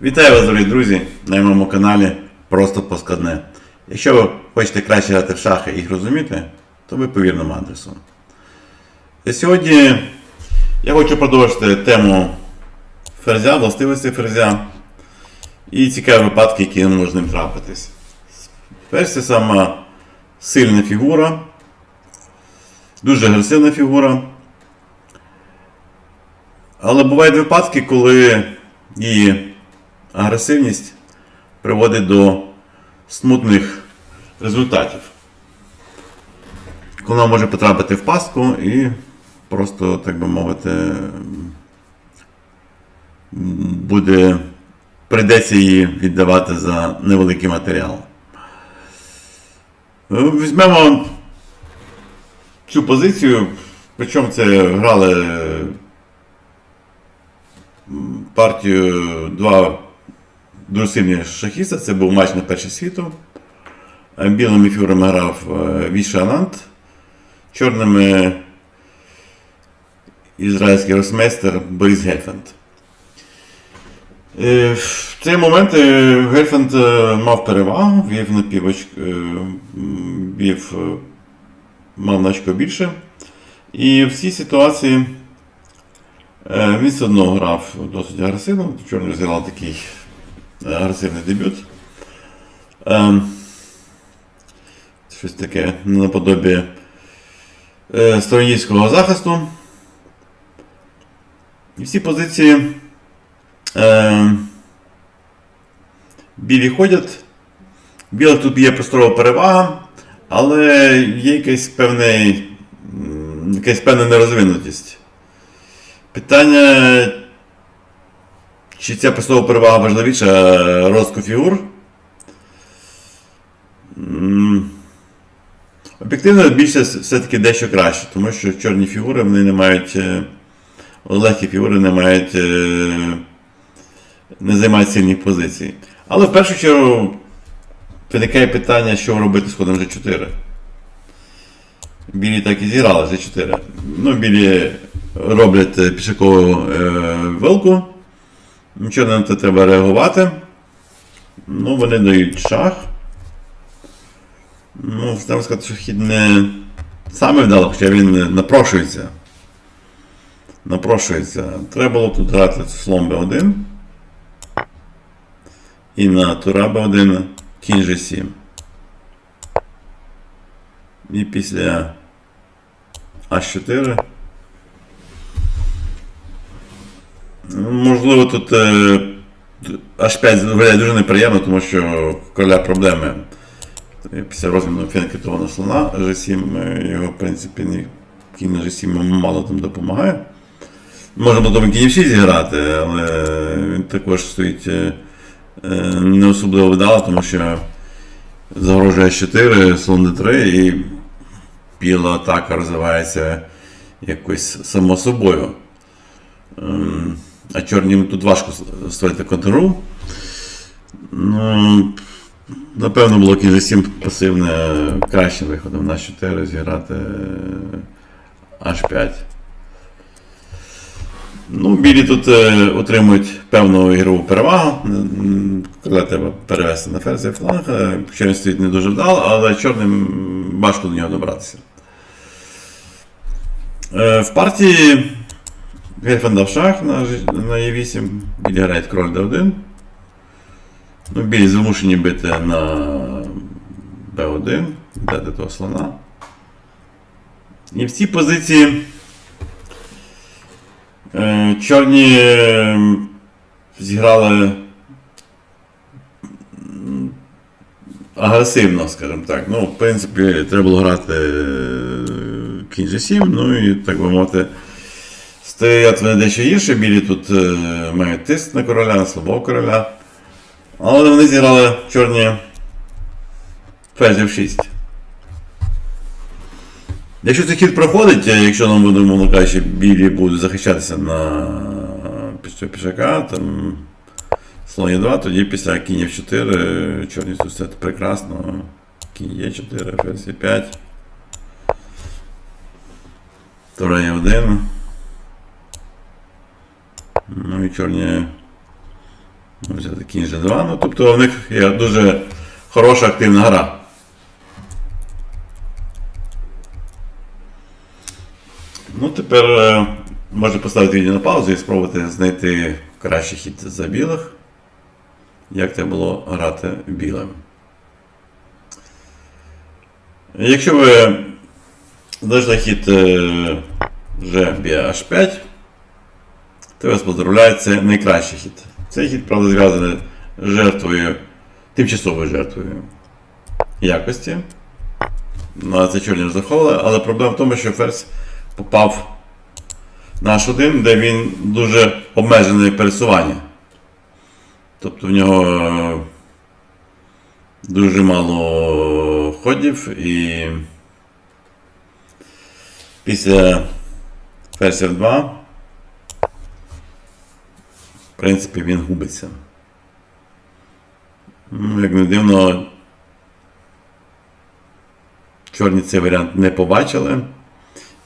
Вітаю вас, дорогі друзі, на моєму каналі Просто Поскладне. Якщо ви хочете краще грати в шахи і їх розуміти, то ви по вірному адресу. І сьогодні я хочу продовжити тему ферзя, властивості ферзя і цікаві випадки, які можуть ним трапитись. Ферзь це сама сильна фігура, дуже агресивна фігура. Але бувають випадки, коли її агресивність приводить до смутних результатів. Коли вона може потрапити в пастку і просто, так би мовити, буде прийдеться її віддавати за невеликий матеріал. Візьмемо цю позицію, причому це грали партію два дуже сильні шахіста. Це був матч на перший світу. Е, Білими фігурами грав е, Віша Анант, чорними ізраїльський росмейстер Борис Гельфанд. Е, В цей момент Гельфанд е, мав перевагу, вів на вів, мав на очко більше. І в цій ситуації Він все одно грав досить агресивно. Чорний зіграв такий агресивний дебют. Е, Щось таке наподобі е, сторонівського захисту. І всі позиції е, білі ходять. Білих тут є просторова перевага, але є якась певний, якась певна нерозвинутість. Питання, чи ця простова перевага важливіша розвитку фігур? Об'єктивно більше все-таки дещо краще, тому що чорні фігури вони не мають. е, Легкі фігури не мають. е, не займають сильних позицій. Але в першу чергу виникає питання, що робити з ходом G4. Білі так і зіграли G4. Ну, білі роблять е, пішакову е, вилку. Нічого на це треба реагувати. Ну, вони дають шах. Ну, треба сказати, що хід не саме вдало, хоча він напрошується. Напрошується. Треба було тут грати слон B1. І на тура B1 кінь G7. І після А4. Можливо, тут е, H5 виглядає дуже неприємно, тому що короля проблеми. Після розміну фінкетованого слона G7 е, його, в принципі, ні, кінь на G7 мало там допомагає. Можна потім кінь 6 зіграти, але він також стоїть е, не особливо вдало, тому що загрожує 4, слон d3 і біла атака розвивається якось само собою. А чорнім тут важко створити контру. Ну, напевно, було кінь 7 пасивне кращим виходом на 4 зіграти H5. Ну, білі тут е, отримують певну ігрову перевагу. Коли треба перевести на ферзі фланг, е, він стоїть не дуже вдало, але чорним важко до нього добратися. Е, В партії Гельфан дав шах на, Ж- на Е8, білі грають король d1. Ну, білі змушені бити на b1, дати того слона. І в цій позиції е, чорні е, зіграли агресивно, скажімо так. Ну, в принципі, треба було грати е, кінь G7, ну і так би мовити. Стоять вони дещо гірше, білі тут е, мають тиск на короля, на слабого короля. Але вони зіграли чорні ферзів 6. Якщо цей хід проходить, е, якщо нам буде, мовно кажучи, білі будуть захищатися на пішака, там слон є 2, тоді після кінь 4 чорні тут прекрасно. Кінь є 4, ферзь 5. Тура є 1. Ну і чорні Вже кінь G2. Ну, тобто в них є дуже хороша активна гра. Ну, тепер е, можна поставити відео на паузу і спробувати знайти кращий хід за білих. Як це було грати білим. Якщо ви знайшли хід е, вже б'є H5, то вас поздравляю, це найкращий хід. Цей хід, правда, зв'язаний жертвою, тимчасовою жертвою якості. Ну, а це чорні заховали, але проблема в тому, що ферзь попав на H1, де він дуже обмежений пересування. Тобто в нього е, дуже мало ходів і після ферзь F2 в принципі він губиться. Ну, Як не дивно, чорні цей варіант не побачили.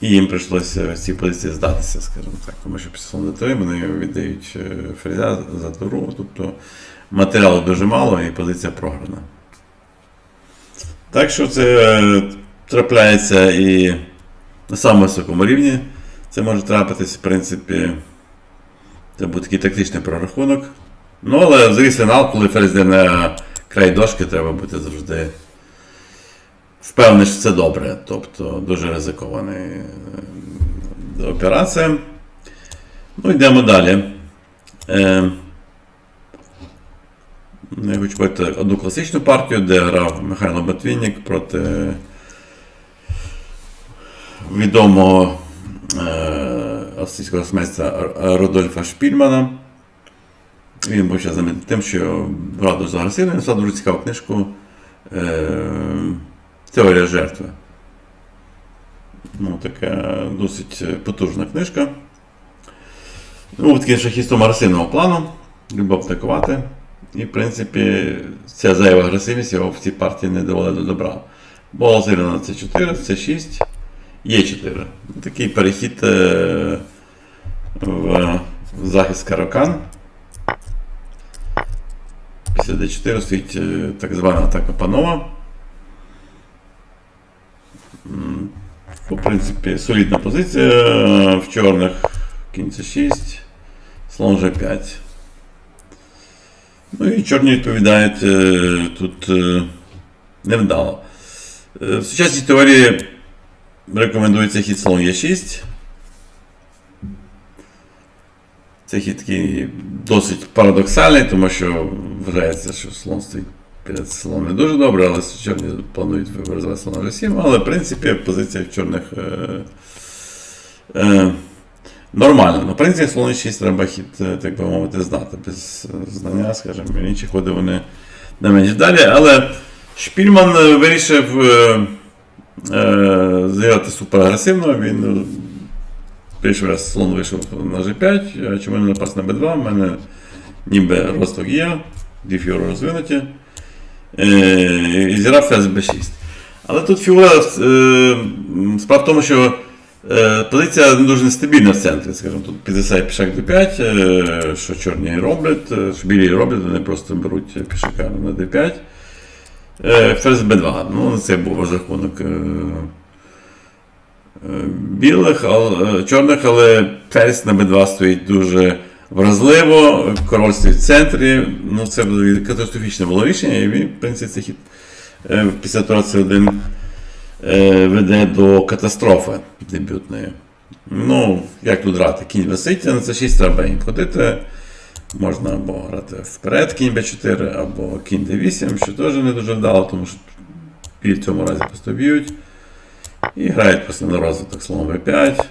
І їм прийшлося в цій позиції здатися, скажімо так, тому що після слон d3 вони віддають е, ферзя за туру, тобто матеріалу дуже мало і позиція програна. Так що це е, трапляється і на самому високому рівні. Це може трапитись, в принципі, це буде такий тактичний прорахунок. Ну, але взагалі фінал, коли ферзь йде на край дошки, треба бути завжди впевнений, що це добре. Тобто дуже ризикована е, операція. Ну, йдемо далі. Е, я хочу бачити одну класичну партію, де грав Михайло Ботвінник проти відомого е, австрійського смеця Родольфа Шпільмана. Він був ще знаменитий тим, що дуже агресивно, він написав дуже цікаву книжку е, Теорія жертви. Ну, така досить потужна книжка. Ну, такий шахістом агресивного плану, любов атакувати. І, в принципі, ця зайва агресивність його в цій партії не довела до добра. Була зіграна C4, C6, Е4. Такий перехід е, в захист Каракан. Після D4 стоїть е, так звана атака панова. В принципі, солідна позиція в чорних кінь C6, слон G5. Ну і чорні відповідають е, тут е, невдало. В сучасній теорії рекомендується хід слон Е6. Цей хід такий досить парадоксальний, тому що вважається, що слон стоїть перед слоном не дуже добре, але чорні планують розвивати слона G7, але в принципі позиція в чорних е, е, нормальна. Ну, в принципі, слон 6 треба хід, е, так би мовити, знати. Без знання, скажімо, інші ходи вони не менш далі. Але Шпільман е, вирішив е, е, зіграти суперагресивно. Він перший раз слон вийшов на G5, а чому не напас на B2, в мене ніби росток є, дві фігури розвинуті. Е, і зіграв ферзь b6. Але тут фігура е, справа в тому, що е, позиція дуже нестабільна в центрі. Скажімо, тут 50 пішак d5, е, що чорні роблять, що білі роблять, вони просто беруть пішака на d5. Е, ферзь b2. Ну, це був розрахунок. Білих, але, е, чорних, але ферзь на b2 стоїть дуже вразливо, король стоїть в центрі. Ну, це катастрофічне було рішення, і він, в принципі, цей хід е, після тура C1 е, веде до катастрофи дебютної. Ну, як тут грати? Кінь висить, на це 6 треба їм ходити. Можна або грати вперед, кінь b4, або кінь d8, що теж не дуже вдало, тому що в цьому разі просто б'ють. І грають просто на розвиток слон b5.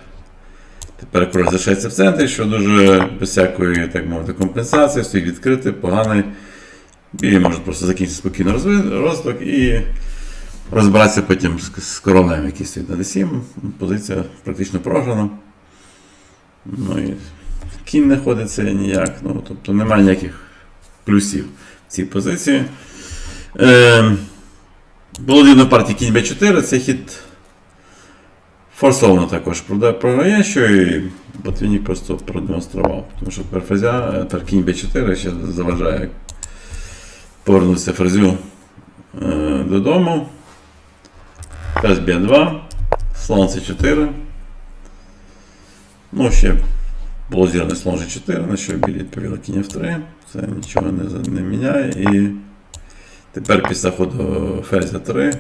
Тепер король залишається в центрі, що дуже без всякої, так мовити, компенсації, стоїть відкритий, поганий. Білі можуть просто закінчити спокійно розви- розвиток і розбиратися потім з, королем, який стоїть на d7. Позиція практично програна. Ну і кінь не ходиться ніяк. Ну, тобто немає ніяких плюсів в цій позиції. Е, було дивно партії кінь b4, цей хід Форсовано також програє, що і Ботвінік просто продемонстрував. Тому що тепер ферзя, е, тепер кінь Б4 ще заважає повернутися ферзю е, додому. Ферзь Б2, слон С4. Ну, ще було зірне слон G4, на що білі відповіли кінь F3. Це нічого не, не міняє. І тепер після ходу ферзя 3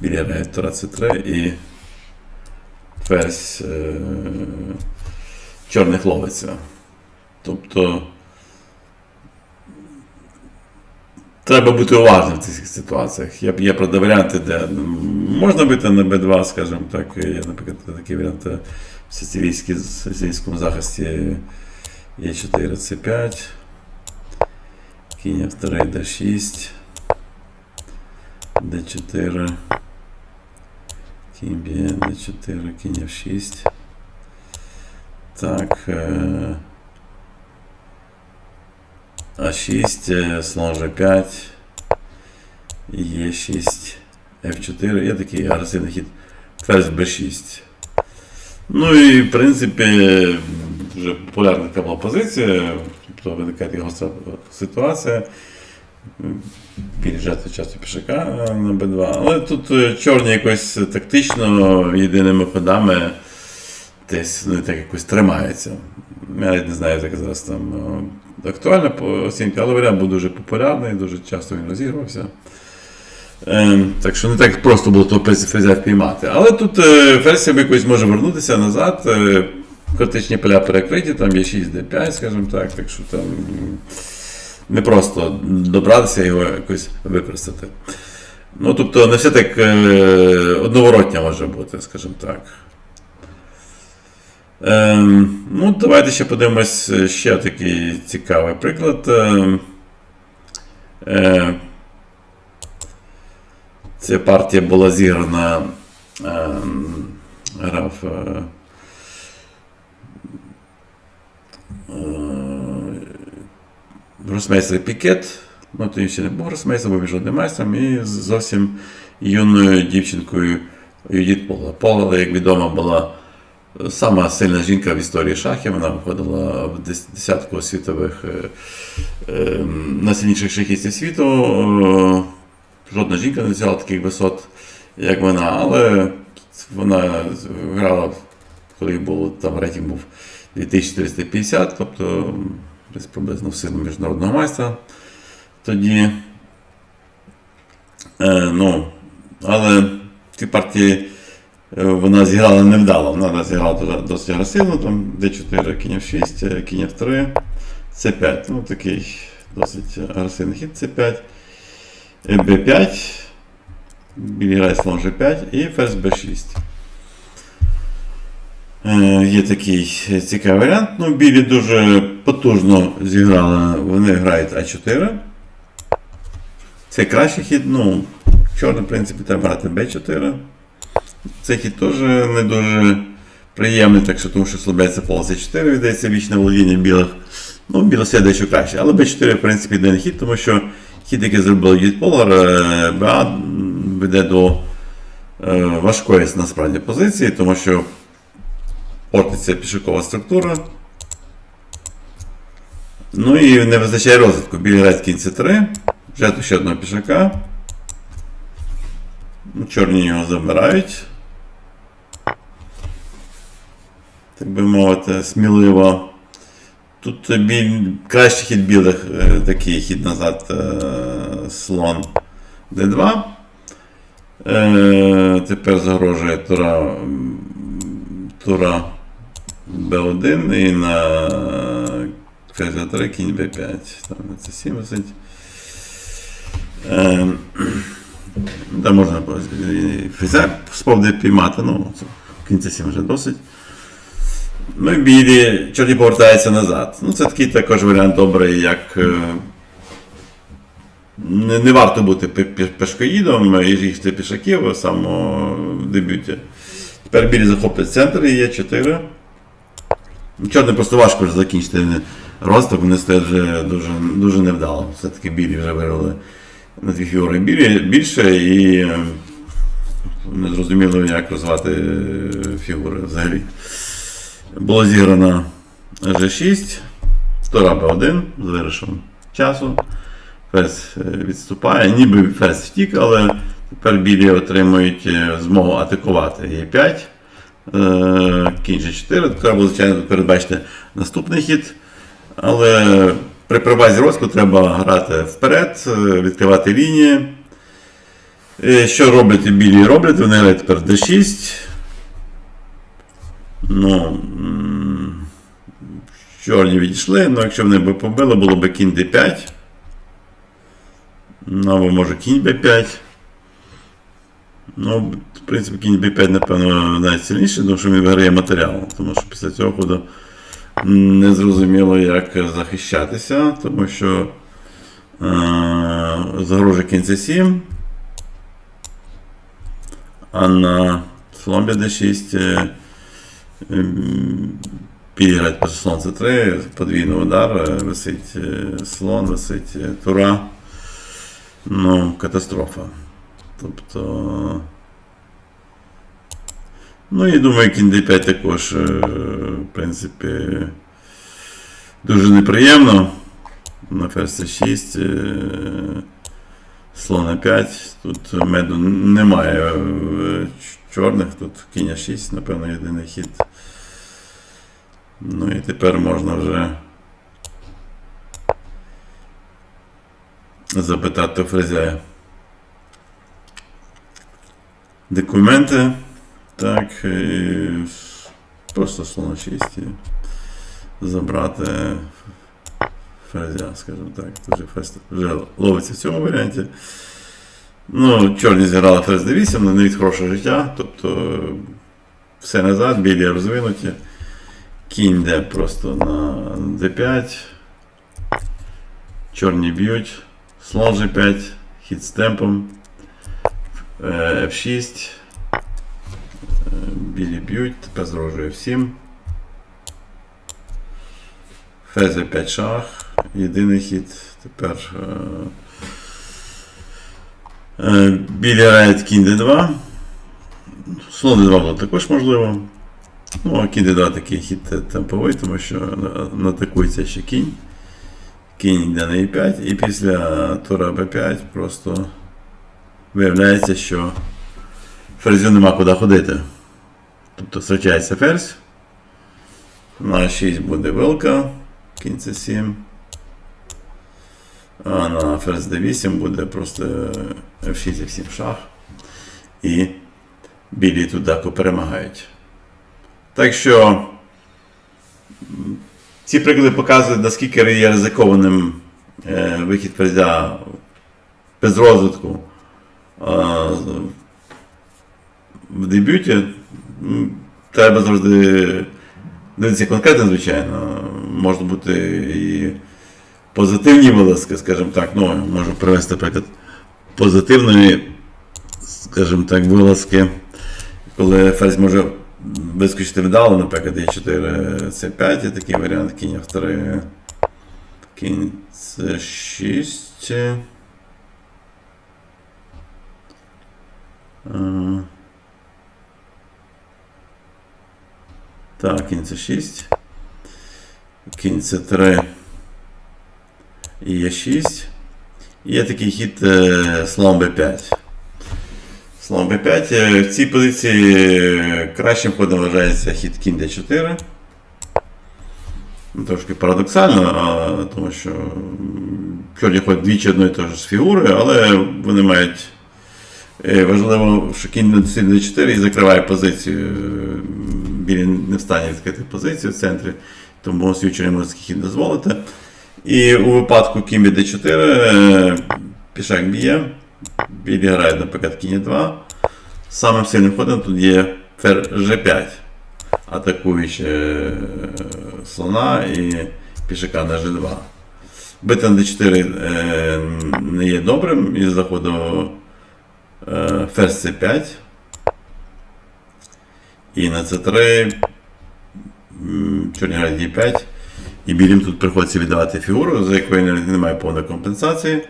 білі грають тура С3 і ферзь е, чорних ловиться. Тобто треба бути уважним в цих ситуаціях. Є, є правда, варіанти, де можна бити на Б2, скажімо так. Є, наприклад, такий варіант е, в сицилійському захисті є 4 С5, кінь F3, Д6, Д4. Кінь б'є d4, кінь f6. Так. е, А6, е, слон G5. Е6, F4. Є такий агресивний хід. Ферзь B6. Ну і в принципі вже популярна така була позиція, тобто виникає гостра ситуація. Під'їжджати часто пішака на Б2. Але тут е, чорні якось тактично єдиними ходами десь ну, так якось тримаються. Я не знаю, як зараз там е, актуальна оцінка, але варіант був дуже популярний, дуже часто він розігрувався. Е, так що не так просто було того ферзя впіймати. Але тут е, ферзь якось може вернутися назад. Е, критичні поля перекриті, там є 6 d5, скажімо так, так що там не просто добратися його якось використати. Ну, тобто, не все так е, одноворотня може бути, скажімо так. Ем, ну, давайте ще подивимось ще такий цікавий приклад. Ем, е, Ця партія була зіграна. ем, Грав. е, е, Гросмейстер Пікет. Ну, то він ще не був гросмейстером, був міжнародним майстром і зовсім юною дівчинкою Юдіт Пола. Пола, як відомо, була сама сильна жінка в історії шахів. Вона входила в десятку світових е, е, найсильніших шахістів світу. Е, Жодна жінка не взяла таких висот, як вона, але вона грала, коли було там рейтинг був 2450, тобто десь приблизно в силу міжнародного майстра тоді. Е, ну, але цій партії е, вона зіграла невдало. Вона зіграла досить агресивно, там D4, кінь F6, е, кінь F3, C5. Ну, такий досить агресивний хід C5. е, B5, білі грає слон G5 і ферзь B6. Е, Є такий цікавий варіант. Ну, білі дуже потужно зіграли, вони грають А4. Це кращий хід, ну, чорний, в принципі, треба грати Б4. Цей хід теж не дуже приємний, так що тому що слабляється поле С4, віддається вічне володіння білих. Ну, все дещо краще. Але Б4, в принципі, йде не хід, тому що хід, який зробив Дід Полар, е, БА веде до е, важкої насправді позиції, тому що портиться пішокова структура. Ну і не визначає розвитку. Білі грають кінь С3, жертву ще одного пішака. Ну, Чорні його забирають. Так би мовити, сміливо. Тут біль... кращий хід білих, е, такий хід назад е, слон D2. Е, тепер загрожує тура, тура B1 і на ферзь 3 кінь B5. Там це 7 висить. Е, де можна ферзя сповде піймати, ну, кінці 7 вже досить. Ну і білі, чорні повертаються назад. Ну, це такий також варіант добрий, як. е, Не, не варто бути пешкоїдом і їхати пішаків саме в дебюті. Тепер білі захоплять центр і є 4. Чорне просто важко вже закінчити розвиток, вони стоять вже дуже, дуже невдало. Все-таки білі вже виграли на дві фігури білі, більше і е, не зрозуміло, як розвивати е, фігури взагалі. Було зіграно G6, Тура Б1 з вирішем часу. Ферзь е, відступає, ніби ферзь втік, але тепер білі отримують змогу атакувати Е5. Е, Кінь G4. Треба звичайно, передбачити наступний хід. Але при прибазі розку треба грати вперед, е, відкривати лінії. Е, Що роблять і білі роблять? Вони грають тепер D6. Ну, чорні відійшли, ну якщо вони б побили, було б кінь D5. Ну, або може кінь B5. Ну, в принципі, кінь B5, напевно, навіть тому що він виграє матеріал. Тому що після цього ходу не зрозуміло, як захищатися, тому що е- загрожує кінь C7. А на слон d6 е, підіграють по слон c3, подвійний удар, е, висить е, слон, висить тура. Ну, катастрофа. Тобто. Ну і думаю, кінь d5 також, е, в принципі, дуже неприємно. На ферзь c6. е, Слон 5. Тут меду немає е, чорних, тут кінь 6, напевно, єдиний хід. Ну і тепер можна вже запитати у фрезяя. Документи. Так. І просто слон 6 забрати фрезя, скажімо так. Вже, фест, вже ловиться в цьому варіанті. Ну, чорні зіграли ферзь d8, на них хороше життя. Тобто все назад, білі розвинуті. Кінь йде просто на d5. Чорні б'ють. Слон g5, хід з темпом. Е, F6. Е, Білі б'ють, тепер зрожує F7. 5 шах. Єдиний хід. Тепер е, е, білі грають кінь d2. Слон d2 було також можливо. Ну, а кінь d2 такий хід темповий, тому що натакується ще кінь. Кінь йде на e5, і після тура b5 просто виявляється, що ферзю нема куди ходити. Тобто втрачається ферзь. На 6 буде вилка, кінь c7. А на ферзь d8 буде просто f6 f7 шах. І білі тут дако перемагають. Так що ці приклади показують, наскільки є ризикованим е, вихід ферзя без розвитку е, в дебюті. Треба завжди дивитися конкретно, звичайно. Можуть бути і позитивні вилазки, скажімо так. Ну, можу привести приклад позитивної, скажімо так, вилазки, коли ферзь може вискочити вдало, наприклад, Е4, С5, є такий варіант, кінь F3, кінь С6. Так, кінь С6. Кінь С3 і Е6. І Є такий хід е, слон Б5. Слон Б5. Е, В цій позиції е, кращим ходом вважається хід кінь Д4. Ну, Трошки парадоксально, тому що чорні ходять двічі одної і тої ж фігури, але вони мають. Важливо, що кінь на d4 і закриває позицію. Білі не в відкрити позицію в центрі, тому свічер не дозволити. І у випадку кінь б'є d4, е, пішак б'є, білі грають, наприклад, кінь 2. Самим сильним ходом тут є фер g5, атакуючи е, слона і пішака на g2. Бити на d4 е, не є добрим із заходу е, ферзь c5. І на c3 м, чорні грають d5. І білім тут приходиться віддавати фігуру, за якою немає повної компенсації.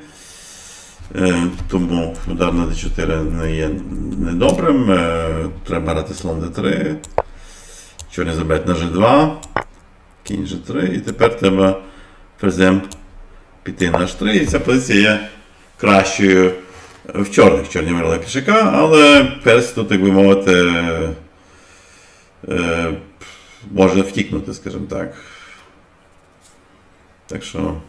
Е, Тому удар на d4 не є недобрим. Е, Треба грати слон d3. Чорні забирають на g2. Кінь g3. І тепер треба ферзем піти на h3. І ця позиція є кращою в чорних. Чорні виграли пішака, але перс тут, як би мовити, е, може втікнути, скажімо так. Так що.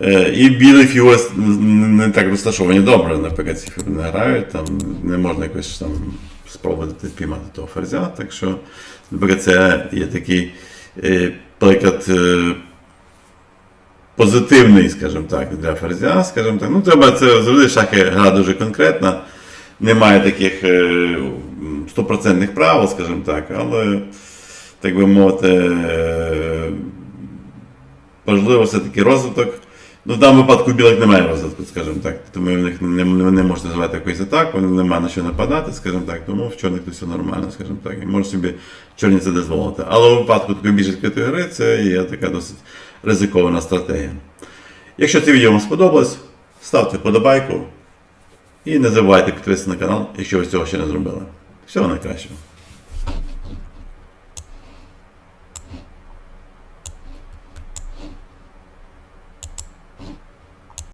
Е, І білі фігури не так розташовані добре, наприклад, ці не грають, там не можна якось там спробувати піймати того ферзя. Так що, наприклад, це є такий е, приклад е, позитивний, скажімо так, для ферзя, скажімо так. Ну, треба це завжди шахи гра дуже конкретна. Немає таких е, стопроцентних правил, скажімо так, але, так би мовити, важливо все-таки розвиток. Ну, в даному випадку білих немає розвитку, скажімо так. Тому в них не, не, не можна звати якоїсь атаку, немає на що нападати, скажімо так. Тому в чорних тут все нормально, скажімо так. І може собі чорні це дозволити. Але у випадку такої більш відкритої гри це є така досить ризикована стратегія. Якщо це відео вам сподобалось, ставте вподобайку і не забувайте підписатися на канал, якщо ви цього ще не зробили. Всього найкращого.